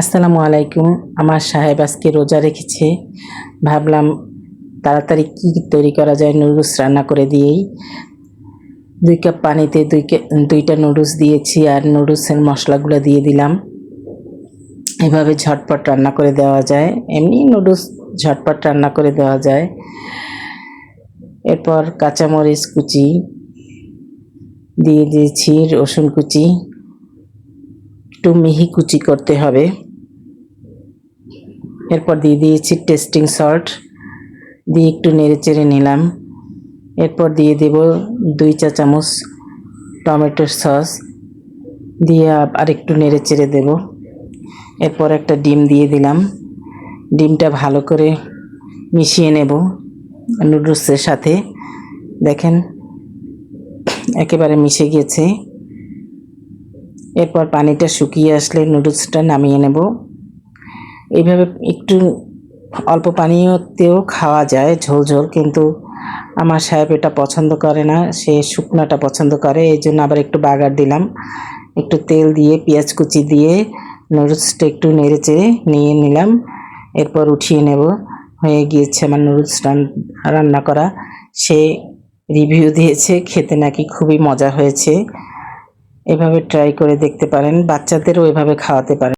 আসসালামু আলাইকুম। আমার সাহেব আজকে রোজা রেখেছে। ভাবলাম তাড়াতাড়ি কী তৈরি করা যায়, নুডলস রান্না করে দিয়েই। দুই কাপ পানিতে দুই দুইটা নুডলস দিয়েছি আর নুডলসের মশলাগুলো দিয়ে দিলাম। এভাবে ঝটপট রান্না করে দেওয়া যায়। এমনি নুডলস ঝটপট রান্না করে দেওয়া যায়। এরপর কাঁচামরিচ কুচি দিয়ে দিয়েছি রসুন কুচি। একটু মিহি কুচি করতে হবে। এরপর দিয়ে দিয়েছি টেস্টিং সল্ট। দিয়ে একটু নেড়ে চেড়ে নিলাম। এরপর দিয়ে দেব দুই চা চামচ টমেটোর সস। দিয়ে আর একটু নেড়ে চেড়ে দেব। এরপর একটা ডিম দিয়ে দিলাম। ডিমটা ভালো করে মিশিয়ে নেব নুডলসের সাথে। দেখেন, একেবারে মিশে গিয়েছে এরপর পানিটা শুকিয়ে আসলে নুডলসটা নামিয়ে নেব। এইভাবে একটু অল্প পানীয়তেও খাওয়া যায় ঝোল ঝোল, কিন্তু আমার সাহেব এটা পছন্দ করে না। সে শুকনাটা পছন্দ করে, এই জন্য আবার একটু বাগার দিলাম। একটু তেল দিয়ে, পেঁয়াজ কুচি দিয়ে নুডলসটা একটু নেড়ে চেড়ে নিয়ে নিলাম। এরপর উঠিয়ে নেব। হয়ে গিয়েছে আমার নুডলস রান্না করা। সে রিভিউ দিয়েছে, খেতে নাকি খুবই মজা হয়েছে। এভাবে ট্রাই করে দেখতে পারেন বাচ্চাদেরও এভাবে খাওয়াতে পারেন।